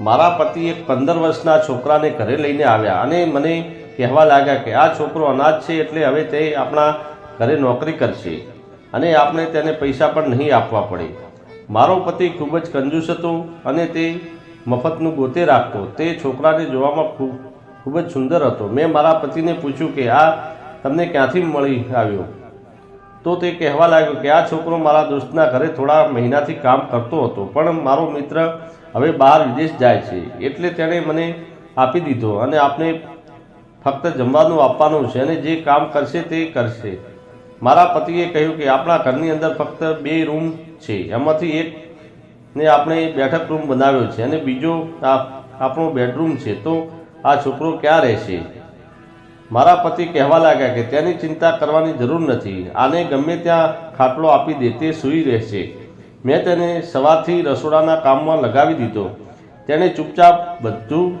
મારા પતિ એક પંદર વર્ષના છોકરાને ઘરે લઈને આવ્યા અને મને કહેવા લાગ્યા કે આ છોકરો અનાજ છે એટલે હવે તે આપણા ઘરે નોકરી કરશે અને આપણે તેને પૈસા પણ નહીં આપવા પડે. મારો પતિ ખૂબ જ કંજૂસ હતો અને તે મફતનું ગોતે રાખતો. તે છોકરાને જોવામાં ખૂબ ખૂબ જ સુંદર હતો. મેં મારા પતિને પૂછ્યું કે આ તમને ક્યાંથી મળી આવ્યો? તો તે કહેવા લાગ્યો કે આ છોકરો મારા દોસ્તના ઘરે થોડા મહિનાથી કામ કરતો હતો, પણ મારો મિત્ર હવે બહાર વિદેશ જાય છે. એટલે તેણે મને આપી દીધો અને આપણે ફક્ત જમવાનું આપવાનું છે અને જે કામ કરશે તે કરશે. મારા પતિએ કહ્યું કે આપણા ઘરની અંદર ફક્ત બે રૂમ છે. એમાંથી એક ને આપણે બેઠક રૂમ બનાવ્યો છે અને બીજો આપણો બેડરૂમ છે. તો આ છોકરો ક્યાં રહેશે? મારા પતિ કહેવા લાગ્યા કે તેની ચિંતા કરવાની જરૂર નથી. આને ગમે ત્યાં ખાટલો આપી દે, તે સૂઈ રહેશે. મેં તેને સવારથી રસોડાના કામમાં લગાવી દીધો. તેણે ચૂપચાપ બધું,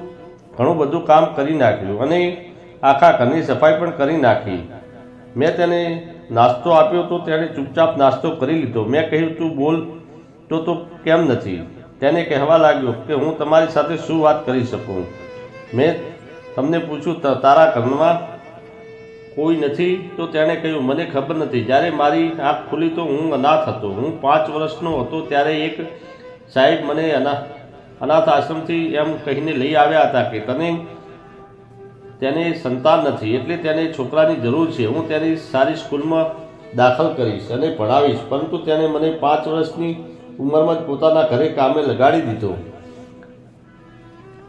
ઘણું બધું કામ કરી નાખ્યું અને આખા ઘરની સફાઈ પણ કરી નાખી. મેં તેને નાસ્તો આપ્યો તો તેણે ચૂપચાપ નાસ્તો કરી લીધો. મેં કહ્યું, તું બોલ તો તો કેમ નથી? તેને કહેવા લાગ્યો કે, હું તમારી સાથે શું વાત કરી શકું? મેં તમને પૂછ્યું, "ત- તારા ઘરમાં કોઈ નથી, તો તેણે કહ્યું, મને ખબર નથી. જ્યારે મારી આંખ ખુલી તો હું અનાથ હતો. હું પાંચ વર્ષનો હતો ત્યારે એક સાહેબ મને અનાથ અનાથ આશ્રમથી એમ કહીને લઈ આવ્યા હતા કે, તને, તેને સંતાન નથી, એટલે તેને છોકરાની જરૂર છે. હું તેની સારી સ્કૂલમાં દાખલ કરીશ અને ભણાવીશ. પરંતુ તેણે મને પાંચ વર્ષની ઉંમરમાં જ પોતાના ઘરે કામે લગાડી દીધો.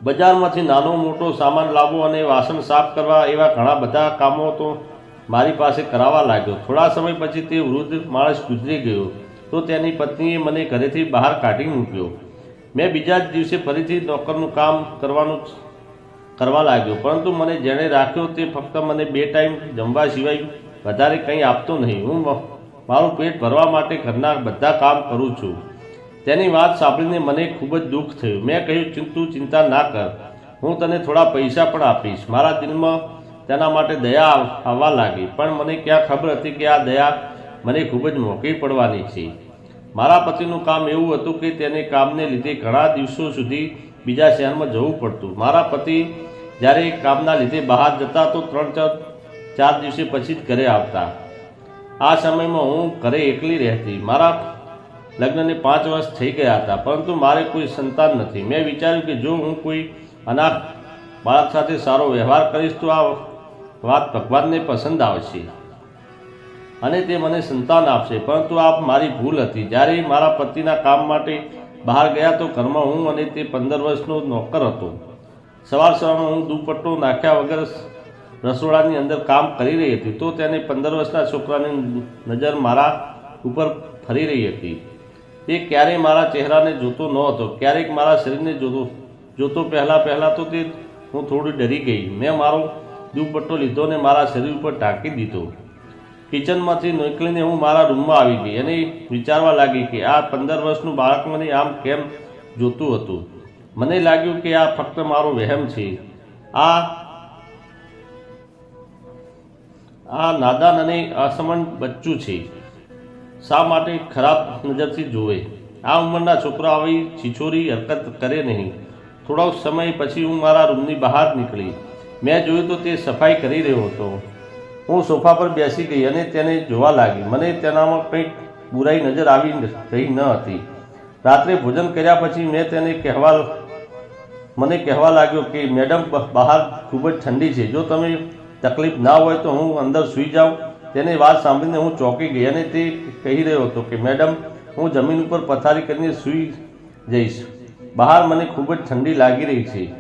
બજારમાંથી નાનો મોટો સામાન લાવવો અને વાસણ સાફ કરવા એવા ઘણા બધા કામો તો મારી પાસે કરાવવા લાગ્યો. થોડા સમય પછી તે વૃદ્ધ માણસ ગુજરી ગયો તો તેની પત્નીએ મને ઘરેથી બહાર કાઢી મૂક્યો. મેં બીજા જ દિવસે ફરીથી નોકરનું કામ કરવાનું કરવા લાગ્યો. પરંતુ મને જેણે રાખ્યો તે ફક્ત મને બે ટાઈમ જમવા સિવાય વધારે કંઈ આપતો નહીં. હું મારું પેટ ભરવા માટે ઘરના બધા કામ કરું છું. તેની વાત સાંભળીને મને ખૂબ જ દુઃખ થયું. મેં કહ્યું, ચિંતુ, ચિંતા ના કર. હું તને થોડા પૈસા પણ આપીશ. મારા દિલમાં તેના માટે દયા આવ- આવવા લાગી. પણ મને ક્યાં ખબર હતી કે આ દયા મને ખૂબ જ મોંઘી પડવાની છે. મારા પતિનું કામ એવું હતું કે તેને કામને લીધે ઘણા દિવસો સુધી બીજા શહેરમાં જવું પડતું. મારા પતિ જ્યારે કામના લીધે બહાર જતા તો ત્રણ, ચાર ચાર દિવસે પછી જ ઘરે આવતા. આ સમયમાં હું ઘરે એકલી રહેતી. મારા લગ્નને પાંચ વર્ષ થઈ ગયા હતા, પરંતુ મારે કોઈ સંતાન નથી. મેં વિચાર્યું કે જો હું કોઈ અનાથ બાળક સાથે સારો વ્યવહાર કરીશ, તો આ વાત ભગવાનને પસંદ આવશે અને તે મને સંતાન આપશે. પરંતુ આ મારી ભૂલ હતી. જ્યારે મારા પતિના કામ માટે બહાર ગયા, તો ઘરમાં હું અને તે પંદર વર્ષનો નોકર હતો. સવાર સવારમાં હું દુપટ્ટો નાખ્યા વગર રસોડાની અંદર કામ કરી રહી હતી, તો તેને પંદર વર્ષના છોકરાની નજર મારા ઉપર ફરી રહી હતી. તે ક્યારેય મારા ચહેરાને જોતો ન હતો. ક્યારેક મારા શરીરને જોતો જોતો પહેલાં પહેલાં તો તે હું થોડી ડરી ગઈ. મેં મારો દુપટ્ટો લીધો અને મારા શરીર ઉપર ઢાંકી દીધો. કિચનમાંથી નીકળીને હું મારા રૂમમાં આવી ગઈ અને વિચારવા લાગી કે આ પંદર વર્ષનું બાળક મને આમ કેમ જોતું હતું? મને લાગ્યું કે આ ફક્ત મારો વહેમ છે. આ આ નાદાન અને અસમણ બચ્ચું છે. શા માટે ખરાબ નજરથી જુએ? આ ઉંમરના છોકરા આવી છીછોરી, હરકત કરે નહીં. થોડો સમય પછી હું મારા રૂમની બહાર નીકળી. મેં જોયું તો તે સફાઈ કરી રહ્યો હતો. હું સોફા પર બેસી ગઈ અને તેને જોવા લાગી. મને તેનામાં કંઈક બુરાઈ નજર આવી રહી ન હતી. રાત્રે ભોજન કર્યા પછી મેં તેને કહેવા, મને કહેવા લાગ્યો કે, મેડમ બહાર ખૂબ જ ઠંડી છે. જો તમે તકલીફ ના હોય તો હું અંદર સૂઈ જાઉં. તેની વાત સાંભળીને હું ચોંકી ગઈ અને તે કહી રહ્યો હતો કે, મેડમ, હું જમીન ઉપર પથારી કરીને સૂઈ જઈશ. બહાર મને ખૂબ જ ઠંડી લાગી રહી છે.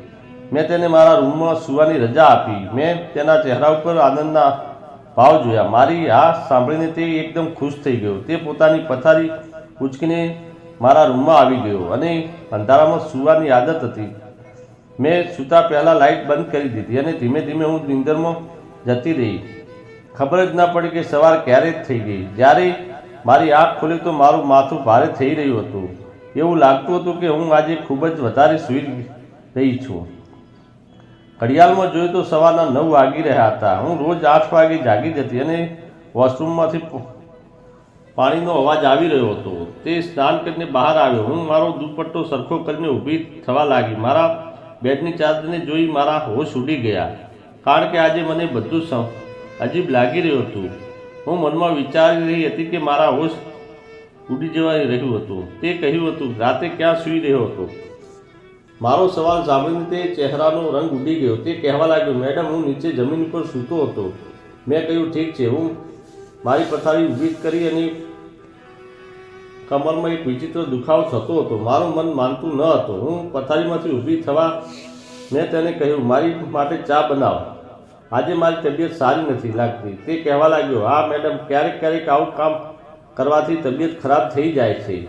મેં તેને મારા રૂમમાં સૂવાની રજા આપી. મેં તેના ચહેરા ઉપર આનંદના ભાવ જોયા. મારી આ સાંભળીને તે એકદમ ખુશ થઈ ગયો. તે પોતાની પથારી ઉચકીને મારા રૂમમાં આવી ગયો અને અંધારામાં સૂવાની આદત હતી. મેં સૂતા પહેલાં લાઇટ બંધ કરી દીધી અને ધીમે ધીમે હું નિંદરમાં જતી રહી. ખબર જ ના પડી કે સવાર ક્યારે જ થઈ ગઈ. જ્યારે મારી આંખ ખુલી તો મારું માથું ભારે થઈ રહ્યું હતું. એવું લાગતું હતું કે હું આજે ખૂબ જ વધારે સૂઈ રહી છું. ઘડિયાળમાં જોયું તો સવારના નવ વાગી રહ્યા હતા. હું રોજ આઠ વાગે જાગી જતી અને વોશરૂમમાંથી પાણીનો અવાજ આવી રહ્યો હતો. તે સ્નાન કરીને બહાર આવ્યો. હું મારો દુપટ્ટો સરખો કરીને ઊભી થવા લાગી. મારા બેડની ચાદરને જોઈ મારા હોશ ઉડી ગયા. કારણ કે આજે મને બધું અજીબ લાગી રહ્યું હતું. હું મનમાં વિચારી રહી હતી કે મારા હોશ ઉડી જવા રહ્યું હતું. તે કહ્યું હતું, રાતે ક્યાં સૂઈ રહ્યો હતો? મારો સવાલ સાંભળીને તે ચહેરાનો રંગ ઉડી ગયો. તે કહેવા લાગ્યો, મેડમ, હું નીચે જમીન પર સૂતો હતો. મેં કહ્યું, ઠીક છે, હું મારી પથારી ઊભી કરી અને કમરમાં એક વિચિત્ર દુખાવો થતો હતો. મારું મન માનતું ન હતું. હું પથારીમાંથી ઊભી થવા મેં તેને કહ્યું, મારી માટે ચા બનાવ. આજે મારી તબિયત સારી નથી લાગતી. તે કહેવા લાગ્યો, હા, મેડમ, ક્યારેક ક્યારેક આવું કામ કરવાથી તબિયત ખરાબ થઈ જાય છે.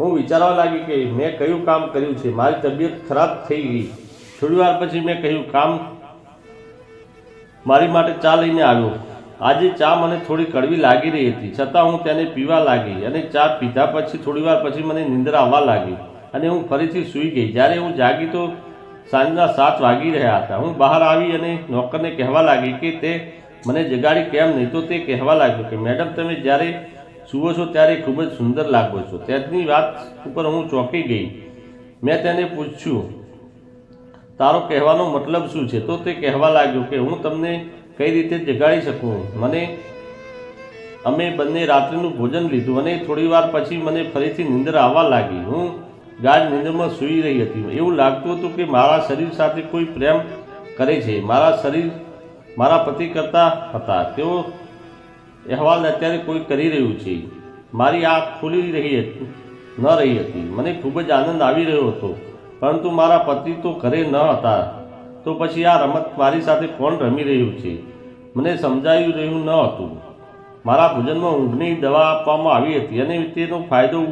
હું વિચારવા લાગી કે મેં કયું કામ કર્યું છે? મારી તબિયત ખરાબ થઈ ગઈ. થોડી વાર પછી મેં કહ્યું, કામ મારી માટે ચા લઈને આવ્યો. આજે ચા મને થોડી કડવી લાગી રહી હતી. છતાં હું તેને પીવા લાગી અને ચા પીધા પછી થોડી વાર પછી મને નિંદ્રા આવવા લાગી અને હું ફરીથી સૂઈ ગઈ. જ્યારે હું જાગી તો સાંજના સાત વાગી રહ્યા હતા. હું બહાર આવી અને નોકરને કહેવા લાગી કે તે મને જગાડી કેમ નહીં? તો તે કહેવા લાગ્યો કે, મેડમ, તમે જ્યારે સુવો છો ત્યારે ખૂબ જ સુંદર લાગો છો. તેની વાત ઉપર હું ચોંકી ગઈ. મેં તેને પૂછ્યું, તારો કહેવાનો મતલબ શું છે? તો તે કહેવા લાગ્યો કે, હું તમને કઈ રીતે જગાડી શકું? મને, અમે બંને રાત્રિનું ભોજન લીધું અને થોડી વાર પછી મને ફરીથી નીંદર આવવા લાગી. હું ગાઢ નીંદરમાં સૂઈ રહી હતી. એવું લાગતું હતું કે મારા શરીર સાથે કોઈ પ્રેમ કરે છે. મારા શરીર મારા પતિ કરતા હતા. તેઓ અહેવાલ અત્યારે કોઈ કરી રહ્યું છે. મારી આંખ ખુલી રહી હતી, ન રહી હતી. મને ખૂબ જ આનંદ આવી રહ્યો હતો. પરંતુ મારા પતિ તો ઘરે ન હતા. તો પછી આ રમત મારી સાથે કોણ રમી રહ્યું છે? મને સમજાયું રહ્યું ન હતું. મારા ભોજનમાં ઊંઘની દવા આપવામાં આવી હતી અને તેનો ફાયદો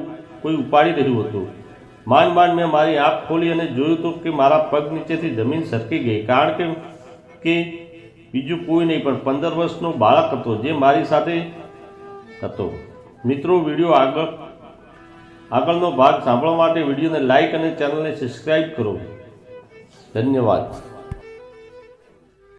કોઈ ઉપાડી રહ્યું હતું. માંડ માંડ મેં મારી આંખ ખોલી અને જોયું તો કે મારા પગ નીચેથી જમીન સરકી ગઈ કારણ કે કે બીજું કોઈ નહીં પણ પંદર વર્ષનો બાળક હતો જે મારી સાથે હતો મિત્રો વીડિયો આગળ આગળનો ભાગ સાંભળવા માટે વિડીયોને લાઇક અને ચેનલને સબસ્ક્રાઈબ કરો. ધન્યવાદ.